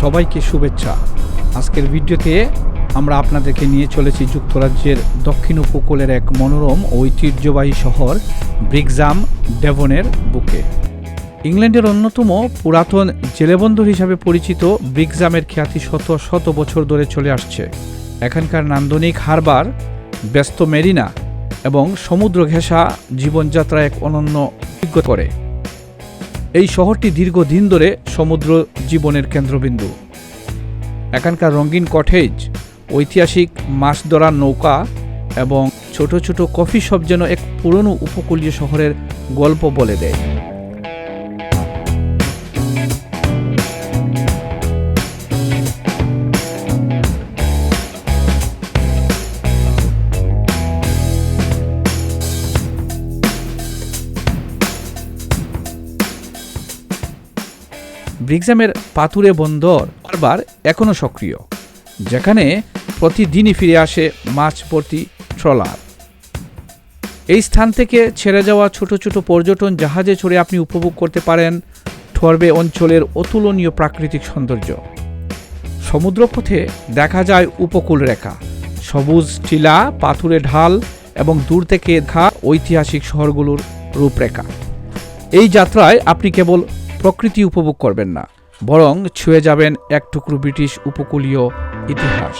সবাইকে শুভেচ্ছা। আজকের ভিডিওতে আমরা আপনাদেরকে নিয়ে চলেছি যুক্তরাজ্যের দক্ষিণ উপকূলের এক মনোরম ঐতিহ্যবাহী শহর ব্রিগজাম ডেভনের বুকে। ইংল্যান্ডের অন্যতম পুরাতন জেলেবন্দর হিসাবে পরিচিত ব্রিগজামের খ্যাতি শত শত বছর ধরে চলে আসছে। এখানকার নান্দনিক হারবার, ব্যস্ত মেরিনা এবং সমুদ্র ঘেঁষা জীবনযাত্রা এক অনন্য অভিজ্ঞতা করে। এই শহরটি দীর্ঘদিন ধরে সমুদ্র জীবনের কেন্দ্রবিন্দু। এখানকার রঙিন কটেজ, ঐতিহাসিক মাছ ধরার নৌকা এবং ছোট ছোট কফি শপ যেন এক পুরনো উপকূলীয় শহরের গল্প বলে দেয়। ব্রিগজামের পাথুরে বন্দর বারবার এখনও সক্রিয়, যেখানে প্রতিদিনই ফিরে আসে মাছ ভর্তি ট্রলার। এই স্থান থেকে ছেড়ে যাওয়া ছোট ছোট পর্যটন জাহাজে চড়ে আপনি উপভোগ করতে পারেন ঠরবে অঞ্চলের অতুলনীয় প্রাকৃতিক সৌন্দর্য। সমুদ্রপথে দেখা যায় উপকূল রেখা, সবুজ টিলা, পাথুরে ঢাল এবং দূর থেকে দেখা ঐতিহাসিক শহরগুলোর রূপরেখা। এই যাত্রায় আপনি কেবল প্রকৃতি উপভোগ করবেন না বরং ছুঁয়ে যাবেন এক টুকরো ব্রিটিশ উপকূলীয় ইতিহাস।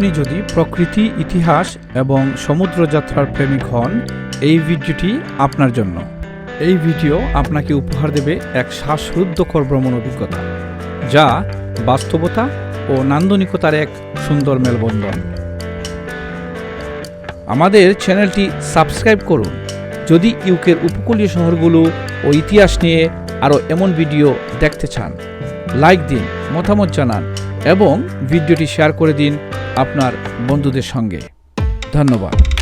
আপনি যদি প্রকৃতি, ইতিহাস এবং সমুদ্রযাত্রার প্রেমিক হন, এই ভিডিওটি আপনার জন্য। এই ভিডিও আপনাকে উপহার দেবে এক শ্বাসরুদ্ধকর ভ্রমণ অভিজ্ঞতা, যা বাস্তবতা ও নান্দনিকতার এক সুন্দর মেলবন্ধন। আমাদের চ্যানেলটি সাবস্ক্রাইব করুন। যদি ইউকের উপকূলীয় শহরগুলো ও ইতিহাস নিয়ে আরও এমন ভিডিও দেখতে চান, লাইক দিন, মতামত জানান এবং ভিডিওটি শেয়ার করে দিন। আপনার বন্ধুদের সঙ্গে। ধন্যবাদ।